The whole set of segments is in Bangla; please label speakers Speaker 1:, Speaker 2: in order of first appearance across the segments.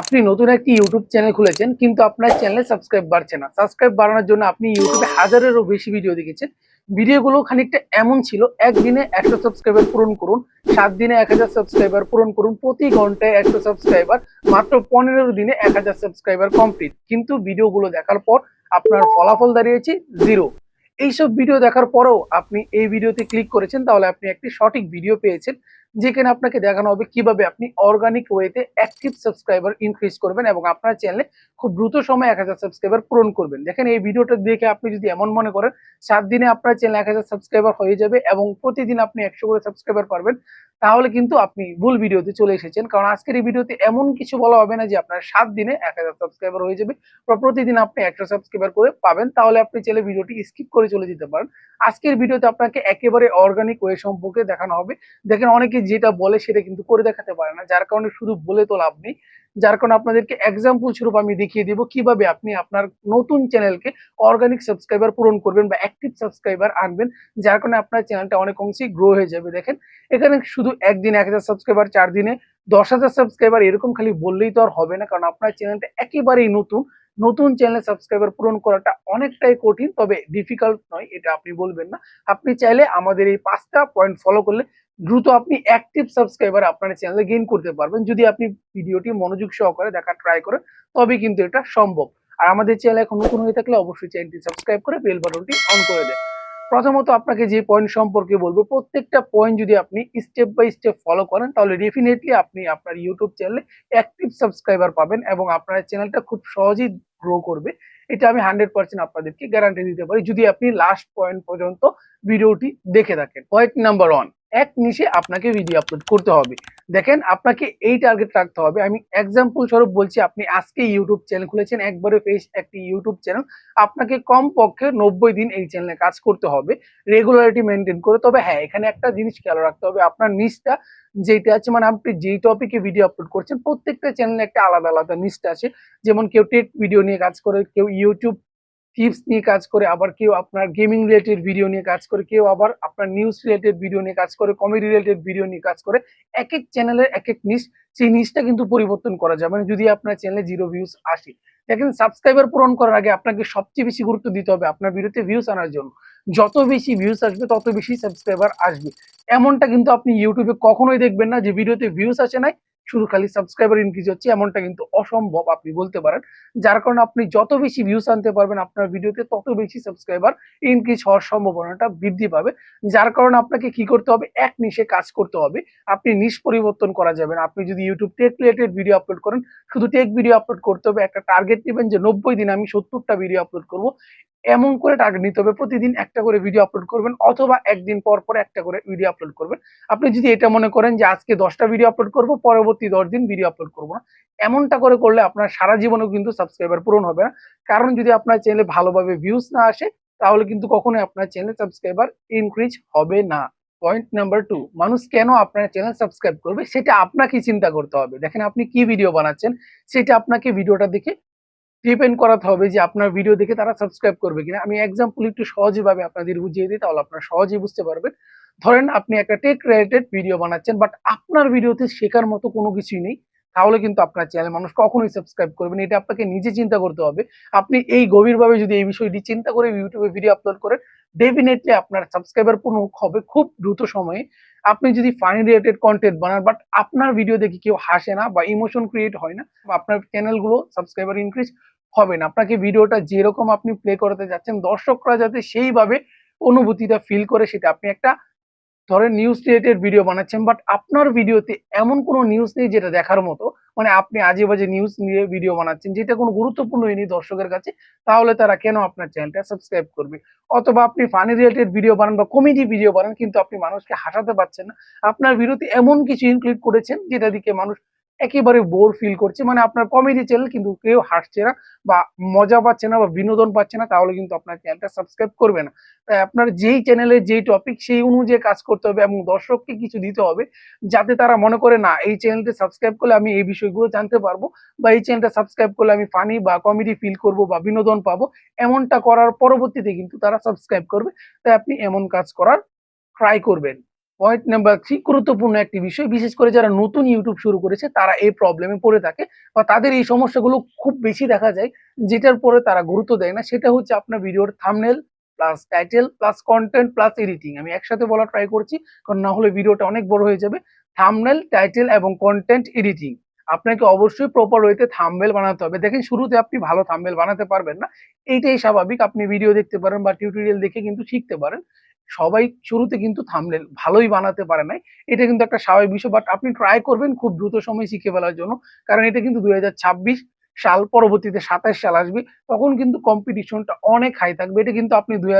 Speaker 1: আপনি নতুন একটি ইউটিউব চ্যানেল খুলেছেন, কিন্তু আপনার চ্যানেলে সাবস্ক্রাইব বাড়ছে না। সাবস্ক্রাইব বাড়ানোর জন্য আপনি ইউটিউবে হাজারেরও বেশি ভিডিও দেখেছেন। ভিডিওগুলো খানিকটা এমন ছিল, একদিনে একশো সাবস্ক্রাইবার পূরণ করুন, সাত দিনে এক হাজার সাবস্ক্রাইবার পূরণ করুন, প্রতি ঘন্টায় একশো সাবস্ক্রাইবার মাত্র পনেরো দিনে এক হাজার সাবস্ক্রাইবার কমপ্লিট কিন্তু ভিডিওগুলো দেখার পর আপনার ফলাফল দাঁড়িয়েছে জিরো এইসব ভিডিও দেখার পরেও আপনি এই ভিডিওতে ক্লিক করেছেন, তাহলে আপনি একটি সঠিক ভিডিও পেয়েছেন। যেখানে আপনাকে দেখানো হবে কীভাবে আপনি অর্গানিক ওয়েতে অ্যাক্টিভ সাবস্ক্রাইবার ইনক্রিজ করবেন এবং আপনার চ্যানেলে খুব দ্রুত সময় এক হাজার সাবস্ক্রাইবার পূরণ করবেন। দেখেন, এই ভিডিওটা দেখে আপনি যদি এমন মনে করেন, সাত দিনে আপনার চ্যানেল এক হাজার সাবস্ক্রাইবার হয়ে যাবে এবং প্রতিদিন আপনি একশো করে সাবস্ক্রাইবার পারবেন, তাহলে কিন্তু আপনি ভুল ভিডিওতে চলে এসেছেন। কারণ আজকের এই ভিডিওতে এমন কিছু বলা হবে না যে আপনার সাত দিনে এক হাজার সাবস্ক্রাইবার হয়ে যাবে বা প্রতিদিন আপনি একশো সাবস্ক্রাইবার করে পাবেন, তাহলে আপনি চাইলে ভিডিওটি স্কিপ করে চলে যেতে পারেন। আজকের ভিডিওতে আপনাকে একেবারে অর্গানিক ওয়ে সম্পর্কে দেখানো হবে। দেখেন, অনেকে যেটা বলে সেটা কিন্তু করে দেখাতে পারে না। যার কারণে শুধু বলে তো লাভ নেই। যার কারণে আপনাদেরকে এক্সাম্পল স্বরূপ আমি দেখিয়ে দিব কীভাবে আপনি আপনার নতুন চ্যানেলকে অর্গানিক সাবস্ক্রাইবার পূরণ করবেন বা অ্যাক্টিভ সাবস্ক্রাইবার আনবেন। যার কারণে আপনার চ্যানেলটা অনেক অংশেই গ্রো হয়ে যাবে, দেখেন। এখানে শুধু একদিন এক হাজার সাবস্ক্রাইবার চার দিনে দশ হাজার সাবস্ক্রাইবার এরকম খালি বললেই তো আর হবে না। কারণ আপনার চ্যানেলটা একেবারেই নতুন। নতুন চ্যানেল সাবস্ক্রাইবার পূরণ করাটা অনেকটাই কঠিন, তবে ডিফিকাল্ট নয়, এটা আপনি বলবেন না। আপনি চাইলে আমাদের এই পাঁচটা পয়েন্ট ফলো করলে দ্রুত আপনি অ্যাক্টিভ সাবস্ক্রাইবার আপনার চ্যানেলে গেইন করতে পারবেন। যদি আপনি ভিডিওটি মনোযোগ সহকারে দেখা ট্রাই করেন তবে কিন্তু এটা সম্ভব। আর আমাদের চ্যানেল এখন নতুন হয়ে থাকলে অবশ্যই চ্যানেলটি সাবস্ক্রাইব করে বেল বাটনটি অন করে দেন। প্রথমত আপনাকে যে পয়েন্ট সম্পর্কে বলব, প্রত্যেকটা পয়েন্ট যদি আপনি স্টেপ বাই স্টেপ ফলো করেন, তাহলে ডেফিনেটলি আপনি আপনার ইউটিউব চ্যানেলে অ্যাক্টিভ সাবস্ক্রাইবার পাবেন এবং আপনার চ্যানেলটা খুব সহজেই গ্রো করবে। এটা আমি হান্ড্রেড পার্সেন্ট আপনাদেরকে গ্যারান্টি দিতে পারি। যদি আপনি লাস্ট পয়েন্ট পর্যন্ত ভিডিওটি দেখে থাকেন। পয়েন্ট নাম্বার ওয়ান এক নিশে আপনাকে ভিডিও আপলোড করতে হবে। দেখেন, আপনাকে এই টার্গেট রাখতে হবে। আমি এক্সাম্পল স্বরূপ বলছি, আপনি আজকে ইউটিউব চ্যানেল খুলেছেন, একবারে ফেস একটি ইউটিউব চ্যানেল আপনাকে কম পক্ষে নব্বই দিন এই চ্যানেলে কাজ করতে হবে রেগুলারিটি মেনটেন করে। তবে হ্যাঁ এখানে একটা জিনিস খেয়াল রাখতে হবে, আপনার নিচটা যেটা আছে মানে আপনি যেই টপিকে ভিডিও আপলোড করছেন, প্রত্যেকটা চ্যানেলে একটা আলাদা আলাদা নিচটা আছে। যেমন কেউ টেক ভিডিও নিয়ে কাজ করে, কেউ ইউটিউব টিপস নিয়ে কাজ করে, আবার কেউ আপনার গেমিং রিলেটেড ভিডিও নিয়ে কাজ করে, কেউ আবার আপনার নিউজ রিলেটেড ভিডিও নিয়ে কাজ করে কমেডি রিলেটেড ভিডিও নিয়ে কাজ করে এক এক চ্যানেলের এক এক নিশ সেই নিশটা কিন্তু পরিবর্তন করা যায়। মানে যদি আপনার চ্যানেলে জিরো ভিউজ আসে, দেখেন সাবস্ক্রাইবার পূরণ করার আগে আপনাকে সবচেয়ে বেশি গুরুত্ব দিতে হবে আপনার ভিডিওতে ভিউজ আনার জন্য। যত বেশি ভিউজ আসবে, তত বেশি সাবস্ক্রাইবার আসবে। এমনটা কিন্তু আপনি ইউটিউবে কখনোই দেখবেন না যে ভিডিওতে ভিউজ আসে নাই শুধু খালি সাবস্ক্রাইবার ইনক্রিজ হচ্ছে, এমনটা কিন্তু অসম্ভব আপনি বলতে পারেন। যার কারণে আপনি যত বেশি ভিউস আনতে পারবেন, আপনার ভিডিওতে তত বেশি সাবস্ক্রাইবার ইনক্রিজ হওয়ার সম্ভাবনাটা বৃদ্ধি পাবে। যার কারণে আপনাকে কি করতে হবে? এক নিশে কাজ করতে হবে। আপনি নিশ পরিবর্তন করা যাবে না। আপনি যদি YouTube tech related video upload করেন, শুধু টেক ভিডিও আপলোড করতে হবে, একটা টার্গেট নেবেন যে নব্বই দিন আমি সত্তরটা ভিডিও আপলোড করব। এমন করে টার্গেট নিতে হবে, প্রতিদিন একটা করে ভিডিও আপলোড করবেন, অথবা একদিন পর পর একটা করে ভিডিও আপলোড করবেন। আপনি যদি এটা মনে করেন যে আজকে দশটা ভিডিও আপলোড করব, পরবর্তী দশ দিন ভিডিও আপলোড করব না। এমনটা করে করলে আপনার সারা জীবনেও কিন্তু সাবস্ক্রাইবার পূরণ হবে না। কারণ যদি আপনার চ্যানেলে ভালোভাবে ভিউজ না আসে, তাহলে কিন্তু কখনোই আপনার চ্যানেলে সাবস্ক্রাইবার ইনক্রিজ হবে না। পয়েন্ট নাম্বার টু মানুষ কেন আপনার চ্যানেল সাবস্ক্রাইব করবে? সেটা আপনাকে চিন্তা করতে হবে। দেখেন আপনি কি ভিডিও বানাচ্ছেন, সেটা আপনাকে ভিডিওটা দেখে ডিপেন্ড করাতে হবে যে আপনার ভিডিও দেখে তারা সাবস্ক্রাইব করবে কিনা। আমি এক্সাম্পল একটু সহজভাবে আপনাদের বুঝিয়ে দিই, তাহলে আপনারা সহজেই বুঝতে পারবেন। ধরেন আপনি একটা টেক রিলেটেড ভিডিও বানাচ্ছেন বাট আপনার ভিডিওতে শেখার মতো কোনো কিছুই নেই, তাহলে কিন্তু আপনার চ্যানেল মানুষ কখনোই সাবস্ক্রাইব করবেন এটা আপনাকে নিজে চিন্তা করতে হবে। আপনি এই গভীরভাবে যদি এই বিষয়টি চিন্তা করে ইউটিউবে ভিডিও আপলোড করেন ডেফিনেটলি আপনার সাবস্ক্রাইবার পূর্ণ হবে খুব দ্রুত সময়ে। আপনি যদি ফানি রিলেটেড কন্টেন্ট বানান বাট আপনার ভিডিও দেখে কেউ হাসে না বা ইমোশন ক্রিয়েট হয় না বা আপনার চ্যানেলগুলো সাবস্ক্রাইবার ইনক্রিজ হবে না। আপনাকে ভিডিওটা যেরকম আপনি প্লে করতে যাচ্ছেন, দর্শকরা যাতে সেইভাবে অনুভূতিটা ফিল করে সেটা। আপনি একটা ধরেন নিউজ রিলেটেড ভিডিও বানাচ্ছেন বাট আপনার ভিডিওতে এমন কোনো নিউজ নেই যেটা দেখার মতো। মানে আপনি আজে বাজে নিউজ নিয়ে ভিডিও বানাচ্ছেন, যেটা কোনো গুরুত্বপূর্ণ নেই দর্শকের কাছে, তাহলে তারা কেন আপনার চ্যানেলটা সাবস্ক্রাইব করবে? অথবা আপনি ফানি রিলেটেড ভিডিও বানান বা কমেডি ভিডিও বানান, কিন্তু আপনি মানুষকে হাসাতে পারছেন না। আপনার ভিডিওতে এমন কিছু ইনক্লুড করেছেন, যেটা দিকে মানুষ একেবারে বোর ফিল করছে। মানে আপনার কমেডি চ্যানেল কিন্তু কেউ হাসছে না বা মজা পাচ্ছে না বা বিনোদন পাচ্ছে না, তাহলে কিন্তু আপনার চ্যানেলটা সাবস্ক্রাইব করবে না। তাই আপনার যেই চ্যানেলের যেই টপিক সেই অনুযায়ী কাজ করতে হবে এবং দর্শককে কিছু দিতে হবে যাতে তারা মনে করে, না, এই চ্যানেলটা সাবস্ক্রাইব করলে আমি এই বিষয়গুলো জানতে পারব বা এই চ্যানেলটা সাবস্ক্রাইব করলে আমি ফানি বা কমেডি ফিল করব বা বিনোদন পাবো। এমনটা করার পরবর্তীতে কিন্তু তারা সাবস্ক্রাইব করবে। তাই আপনি এমন কাজ করার ট্রাই করবেন। পয়েন্ট নাম্বার থ্রি গুরুত্বপূর্ণ একটি বিষয়, বিশেষ করে যারা নতুন ইউটিউব শুরু করেছে, তারা এই প্রবলেমে পড়ে থাকে বা তাদের এই সমস্যাগুলো খুব বেশি দেখা যায়, যেটার পরে তারা গুরুত্ব দেয় না। সেটা হচ্ছে আপনার ভিডিওর thumbnail plus title plus content plus editing আমি একসাথে বলা ট্রাই করছি, কারণ না হলে ভিডিওটা অনেক বড় হয়ে যাবে। থামনেল টাইটেল এবং কন্টেন্ট এডিটিং আপনাকে অবশ্যই প্রপার ওয়েতে থামবেল বানাতে হবে। দেখেন, শুরুতে আপনি ভালো থামবেল বানাতে পারবেন না। এইটাই স্বাভাবিক। আপনি ভিডিও দেখতে পারেন বা টিউটোরিয়াল দেখে কিন্তু শিখতে পারেন। সবাই শুরুতে কিন্তু থাম্বনেল ভালোই বানাতে পারে নাই। এটা কিন্তু একটা স্বাভাবিক বিষয় বাট আপনি ট্রাই করবেন খুব দ্রুত সময় শিখে ফেলার জন্য, কারণ এটা কিন্তু দুই হাজার ছাব্বিশ সাল, পরবর্তীতে সাতাশ সাল আসবে, তখন কিন্তু কম্পিটিশনটা অনেক হাই থাকবে। এটা কিন্তু আপনি দুই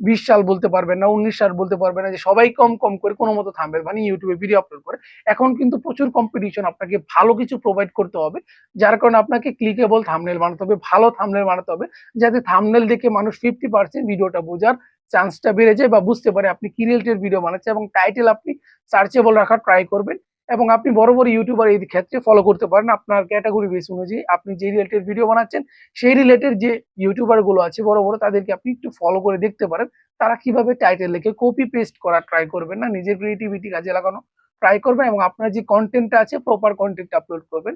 Speaker 1: বিশ সাল বলতে পারবেন না, উনিশ সাল বলতে পারবেন না যে সবাই কম কম করে কোনো মতো থামবে মানে ইউটিউবে ভিডিও আপলোড করে। এখন কিন্তু প্রচুর কম্পিটিশন আপনাকে ভালো কিছু প্রোভাইড করতে হবে, যার কারণে আপনাকে ক্লিকেবল থামনেল বানাতে হবে, ভালো থামনেল বানাতে হবে, যাতে থামনেল দেখে মানুষ ফিফটি পার্সেন্ট ভিডিওটা বোঝার চান্সটা বেড়ে যায় বা বুঝতে পারে আপনি কি রিলেটেড ভিডিও বানাচ্ছেন এবং টাইটেল আপনি সার্চেবল রাখার ট্রাই করবেন এবং আপনি বড় বড় ইউটিউবার এই ক্ষেত্রে ফলো করতে পারেন। আপনার ক্যাটাগরি বেস অনুযায়ী আপনি যে রিলেটেড ভিডিও বানাচ্ছেন, সেই রিলেটেড যে ইউটিউবারগুলো আছে বড় বড়, তাদেরকে আপনি একটু ফলো করে দেখতে পারেন। তারা কীভাবে টাইটেল লিখে কপি পেস্ট করা ট্রাই করবেন না, নিজের ক্রিয়েটিভিটি কাজে লাগানো ট্রাই করবেন এবং আপনার যে কন্টেন্টটা আছে প্রপার কন্টেন্ট আপলোড করবেন।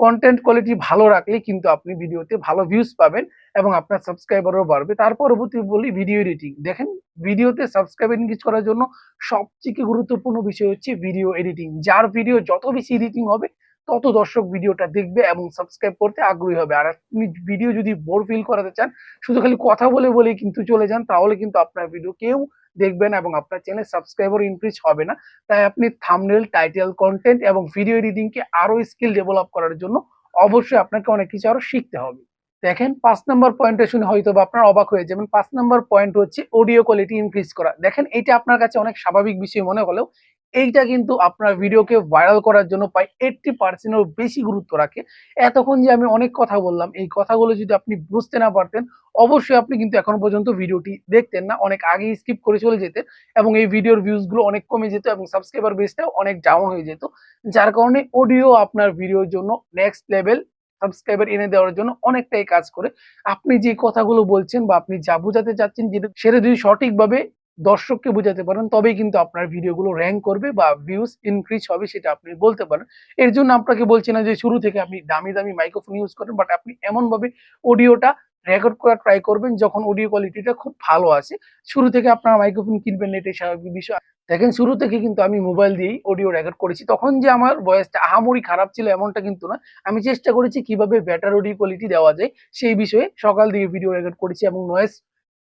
Speaker 1: কন্টেন্ট কোয়ালিটি ভালো রাখলে কিন্তু আপনি ভিডিওতে ভালো ভিউজ পাবেন এবং আপনার সাবস্ক্রাইবারও বাড়বে। তার পরবর্তী বলি ভিডিও এডিটিং দেখেন ভিডিওতে সাবস্ক্রাইব এনগেজ করার জন্য সবথেকে গুরুত্বপূর্ণ বিষয় হচ্ছে ভিডিও এডিটিং যার ভিডিও যত বেশি এডিটিং হবে তত দর্শক ভিডিওটা দেখবে এবং সাবস্ক্রাইব করতে আগ্রহী হবে। আর আপনি ভিডিও যদি বোর ফিল করাতে চান, শুধু খালি কথা বলে বলে কিন্তু চলে যান, তাহলে কিন্তু আপনার ভিডিও কেউ দেখবেন এবং আপনার চ্যানেল সাবস্ক্রাইবার ইনক্রিজ হবে না। তাই আপনি থামনেল টাইটেল কন্টেন্ট এবং ভিডিও এডিটিংকে আরও স্কিল ডেভেলপ করার জন্য অবশ্যই আপনাকে অনেক কিছু আরও শিখতে হবে। দেখেন, পাঁচ নাম্বার পয়েন্টটা শুনে হয়তো বা আপনার অবাক হয়ে যাবেন। পাঁচ নাম্বার পয়েন্ট হচ্ছে অডিও কোয়ালিটি ইনক্রিজ করা। দেখেন এটা আপনার কাছে অনেক স্বাভাবিক বিষয় মনে হলেও এইটা কিন্তু আপনার ভিডিওকে ভাইরাল করার জন্য প্রায় এইটটি পার্সেন্টের বেশি গুরুত্ব রাখে। এতক্ষণ যে আমি অনেক কথা বললাম, এই কথাগুলো যদি আপনি বুঝতে না পারতেন, অবশ্যই আপনি কিন্তু এখন পর্যন্ত ভিডিওটি দেখতেন না। অনেক আগেই স্কিপ করে চলে যেতেন এবং এই ভিডিওর ভিউজগুলো অনেক কমে যেত এবং সাবস্ক্রাইবার বেসটাও অনেক ডাউন হয়ে যেত। যার কারণে অডিও আপনার ভিডিওর জন্য নেক্সট লেভেল সাবস্ক্রাইবার এনে দেওয়ার জন্য অনেকটাই কাজ করে। আপনি যে কথাগুলো বলছেন বা আপনি যা বোঝাতে চাচ্ছেন যেটা সেটা যদি সঠিকভাবে দর্শককে বোঝাতে পারেন, তবেই কিন্তু আপনার ভিডিওগুলো র্যাঙ্ক করবে বা ভিউজ ইনক্রিজ হবে সেটা আপনি বলতে পারেন। এর জন্য আপনাকে বলছি না যে শুরু থেকে আপনি দামি দামি মাইক্রোফোন ইউজ করেন বাট আপনি এমনভাবে অডিওটা রেকর্ড করা ট্রাই করবেন যখন অডিও কোয়ালিটিটা খুব ভালো আছে। শুরু থেকে আপনার মাইক্রোফোন কিনবেন না এটাই স্বাভাবিক বিষয় দেখেন শুরু থেকে কিন্তু আমি মোবাইল দিয়েই অডিও রেকর্ড করেছি। তখন যে আমার ভয়েসটা আহামরি খারাপ ছিল এমনটা কিন্তু না। আমি চেষ্টা করেছি কীভাবে বেটার অডিও কোয়ালিটি দেওয়া যায়, সেই বিষয়ে সকাল দিকে ভিডিও রেকর্ড করেছি এবং নয়েস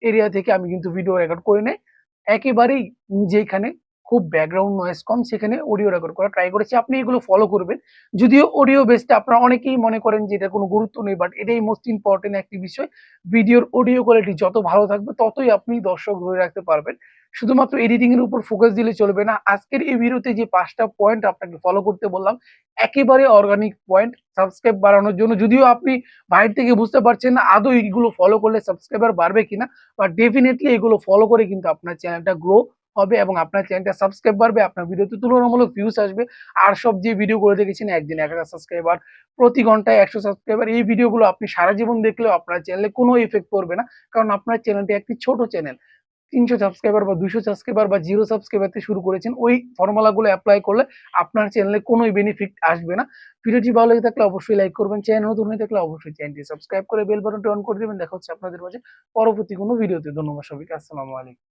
Speaker 1: এরিয়া থেকে আমি কিন্তু ভিডিও রেকর্ড করে নেই। একেবারেই যেখানে খুব ব্যাকগ্রাউন্ড নয়েজ কম, সেখানে অডিও রেকর্ড করা ট্রাই করেছি। আপনি এগুলো ফলো করবেন। যদিও অডিও বেসটা আপনারা অনেকেই মনে করেন যে এটা কোনো গুরুত্ব নেই বাট এটাই মোস্ট ইম্পর্টেন্ট একটি বিষয়। ভিডিওর অডিও কোয়ালিটি যত ভালো থাকবে, ততই আপনি দর্শক ধরে রাখতে পারবেন। শুধুমাত্র এডিটিং এর উপর ফোকাস দিলে চলবে না। আজকের এই ভিডিওতে যে পাঁচটা পয়েন্ট আপনাকে ফলো করতে বললাম, একেবারে অর্গানিক পয়েন্ট সাবস্ক্রাইব বাড়ানোর জন্য। যদিও আপনি বাইরে থেকে বুঝতে পারছেন না আদৌ এইগুলো ফলো করলে সাবস্ক্রাইবার বাড়বে কিনা বা ডেফিনেটলি এগুলো ফলো করে কিন্তু আপনার চ্যানেলটা গ্রো হবে এবং আপনার চ্যানেলটা সাবস্ক্রাইব বাড়বে, আপনার ভিডিওতে তুলনামূলক ভিউস আসবে। আর সব যে ভিডিও করে দেখেছেন, একদিন এক হাজার সাবস্ক্রাইবার প্রতি ঘন্টায় একশো সাবস্ক্রাইবার এই ভিডিওগুলো আপনি সারা জীবন দেখলেও আপনার চ্যানেলে কোনো ইফেক্ট পড়বে না। কারণ আপনার চ্যানেলটি একটি ছোট চ্যানেল তিনশো সাবস্ক্রাইবার বা দুশো সাবস্ক্রাইবার বা জিরো সাবস্ক্রাইবার থেকে শুরু করেছেন, ওই ফর্মুলাগুলো অ্যাপ্লাই করলে আপনার চ্যানেলে কোনো বেনিফিট আসবে না। ভিডিওটি ভালো লেগে থাকলে অবশ্যই লাইক করবেন চ্যানেল নতুন হয়ে থাকলে অবশ্যই চ্যানেলটি সাবস্ক্রাইব করে বেল বাটনটি অন করে দেবেন। দেখা হচ্ছে আপনাদের মাঝে পরবর্তী কোনো ভিডিওতে ধন্যবাদ সবাইকে, আসসালামু আলাইকুম।